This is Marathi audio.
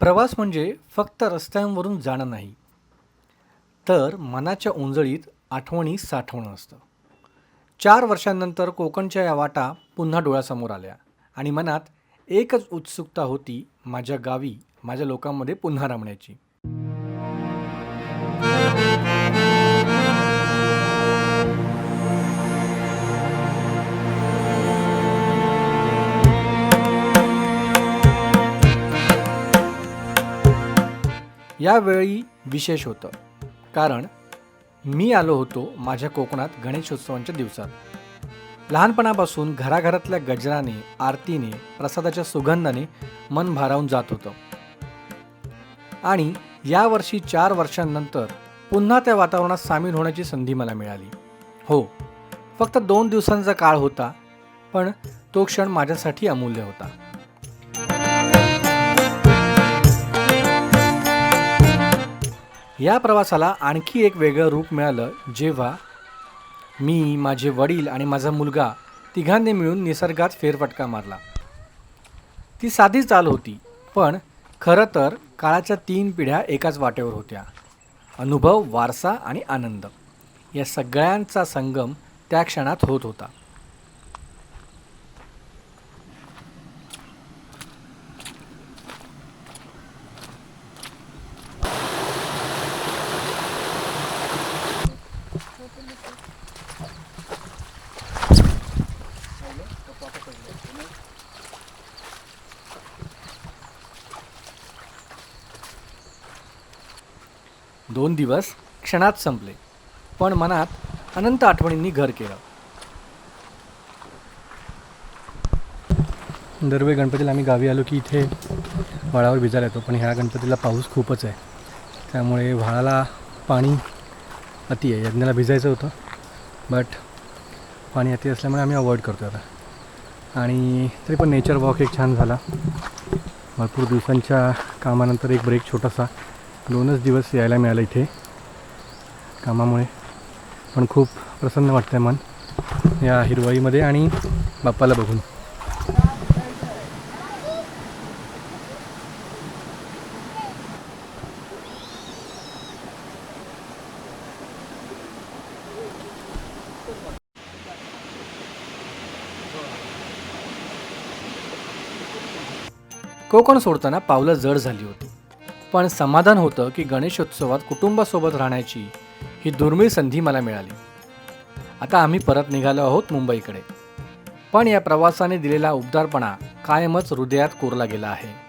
प्रवास म्हणजे फक्त रस्त्यांवरून जाणं नाही तर मनाच्या उंजळीत आठवणी साठवणं असतं. चार वर्षांनंतर कोकणच्या या वाटा पुन्हा डोळ्यासमोर आल्या आणि मनात एकच उत्सुकता होती माझ्या गावी माझ्या लोकांमध्ये पुन्हा रमण्याची. यावेळी विशेष होतं. कारण मी आलो होतो माझ्या कोकणात गणेशोत्सवांच्या दिवसात. लहानपणापासून घराघरातल्या गजराने आरतीने प्रसादाच्या सुगंधाने मन भारावून जात होतं. आणि यावर्षी चार वर्षांनंतर पुन्हा त्या वातावरणात सामील होण्याची संधी मला मिळाली. हो फक्त दोन दिवसांचा काळ होता पण तो क्षण माझ्यासाठी अमूल्य होता. या प्रवासाला आणखी एक वेगळं रूप मिळालं जेव्हा मी माझे वडील आणि माझा मुलगा तिघांनी मिळून निसर्गात फेरफटका मारला. ती साधी चाल होती पण खरं तर काळाच्या तीन पिढ्या एकाच वाटेवर होत्या. अनुभव वारसा आणि आनंद. या सगळ्यांचा संगम त्या क्षणात होत होता. दोन दिवस क्षणात संपले. पण मनात अनंत आठवणींनी घर केलं. दरवेळी गणपतीला आम्ही गावी आलो की इथे व्हाळावर भिजायला येतो. पण ह्या गणपतीला पाऊस खूपच आहे. त्यामुळे व्हाळाला पाणी अति आहे. यज्ञाला भिजायचं होतं. बट पाणी अति असल्यामुळे आम्ही अवॉइड करतो आता. आणि तरी पण नेचर वॉक एक छान झाला. भरपूर दिवसांच्या कामानंतर एक ब्रेक छोटासा. दोनच दिवस यायला मिळालं इथे कामामुळे. पण खूप प्रसन्न वाटतं आहे मन या हिरवाईमध्ये आणि बाप्पाला बघून. कोकण सोडताना पावलं जड झाली होती. पण समाधान होतं की गणेशोत्सवात कुटुंबासोबत राहण्याची ही दुर्मिळ संधी मला मिळाली. आता आम्ही परत निघालो आहोत मुंबईकडे. पण या प्रवासाने दिलेला उबदारपणा कायमच हृदयात कोरला गेला आहे.